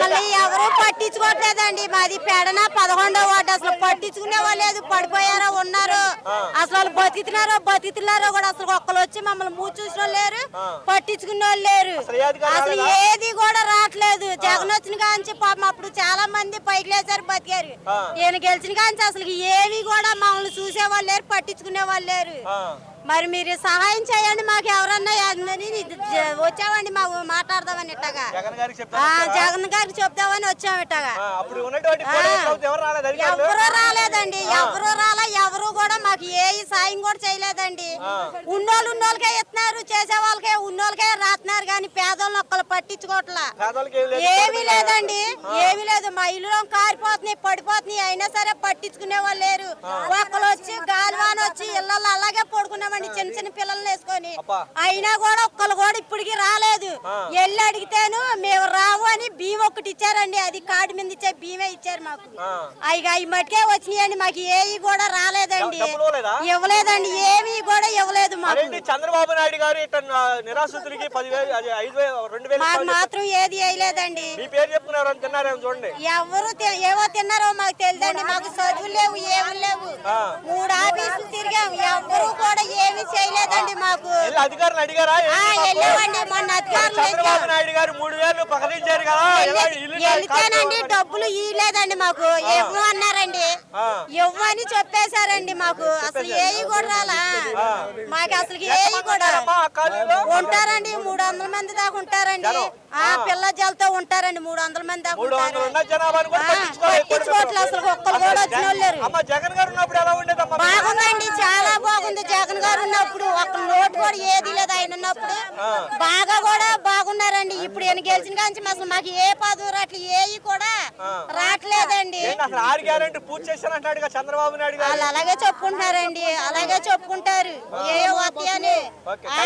మమ్మల్ని ఎవరు పట్టించుకోవట్లేదండి. మాది పెడన పదకొండో వార్డు. అసలు పట్టించుకునే వాళ్ళు లేదు. పడిపోయారో ఉన్నారు. అసలు వాళ్ళు బతుకుతున్నారో కూడా అసలు ఒక్కరు వచ్చి మమ్మల్ని మూసి చూసిన వాళ్ళు లేరు. పట్టించుకునే వాళ్ళు లేరు. అసలు? ఏది కూడా రావట్లేదు. జగన్ వచ్చిన కాంచి పాపం అప్పుడు చాలా మంది పైకి లేచారు బతికారు. ఈయన గెలిచిన కాంచి అసలు ఏవి కూడా మమ్మల్ని చూసే వాళ్ళు లేరు పట్టించుకునే వాళ్ళు లేరు. మరి మీరు సహాయం చేయండి మాకు ఎవరన్నా వచ్చామండి మాకు మాట్లాడదామని ఇట్టగా. జగన్ గారికి ఆ, చెప్తాను జగన్ గారికి చెప్దామని వచ్చాము ఇట్టగా. ఎవరు రాలేదండి. ఎవరు రాలే ఎవరు కూడా మాకు ఏ సాయం కూడా చేయలేదండి. ఉన్నోళ్ళు ఉన్నోళ్ళకే ఇస్తున్నారు చేసే వాళ్ళకే ఉన్నోళ్ళకే రాస్తున్నారు కానీ పేదోళ్ళని ఒక్కరు పట్టించుకోవట్లా. ఏమీ లేదండి ఏమీ లేదు. మా ఇల్లు కారిపోతున్నాయి పడిపోతున్నాయి. అయినా సరే పట్టించుకునే వాళ్ళు లేరు. ఒక్కరు వచ్చి గాలివాన వచ్చి ఇళ్ళల్లో అలాగే పడుకున్నామండి చిన్న చిన్న పిల్లల్ని వేసుకొని. అయినా కూడా ఒక్కరు వెళ్ళి అడిగితేను మేము రావు అని బియ్యం ఒకటి ఇచ్చారండి. అది కార్డు మీద ఇచ్చే బియ్యమే ఇచ్చారు మాకు. అవి అవి మటుకే వచ్చినాయండి. మాకు ఏవి కూడా రాలేదండి? ఇవ్వలేదండి. ఏమీ కూడా ఇవ్వలేదు మాకు. చంద్రబాబు నాయుడు గారు నిరాశ్రితులకి మాకు మాత్రం ఏది వేయలేదండి. ఎవరు ఏవో తిన్నారో మాకు తెలియదండి మాకు చదువులు లేవు. ఏమి లేవు తిరిగాం ఎవరు కూడా ఏమి చేయలేదండి మాకు. అధికారులు అడిగారా? వెళ్ళామండి. మొన్న అధికారులు చంద్రబాబు వచ్చారు. నాయుడు గారు మూడు వేలు ప్రకటించారు కదా. ఎలా ఇల్లు వెళ్తేనండి డబ్బులు ఇవ్వలేదండి మాకు. ఇవ్వు అన్నారండి? ఆ. ఇవ్వు అని చెప్పేశారండి మాకు. అసలు ఏవి కూడా రాలా? మాకు అసలు ఏవి కూడా ఉంటారండి. మూడు వందల మంది దాకా ఉంటారండి. ఆ పిల్ల జలతో ఉంటారండి. మూడు వందల మంది దాకా ఉంటారు. పట్టించుకోవట్లేదు. అసలు ఒక్కరు కూడా వచ్చిన వాళ్ళు లేరు. అమ్మ జగన్ గారు ఉన్నప్పుడు ఎలా ఉండేదమ్మా బాగుందండి చాలా బాగుంది జగన్ గారు ఉన్నప్పుడు ఒక నోటు కూడా ఏది లేదు ఆయన ఉన్నప్పుడు. బాగా కూడా బాగున్నారండి. ఇప్పుడు ఈయన గెలిచిన కాంచి అసలు మాకు ఏ పదవి రాట్లు ఏవి కూడా రావట్లేదండి వాళ్ళు అలాగే చెప్పుకుంటున్నారండి. అలాగే చెప్పుకుంటారు. ఏ వస్తాయని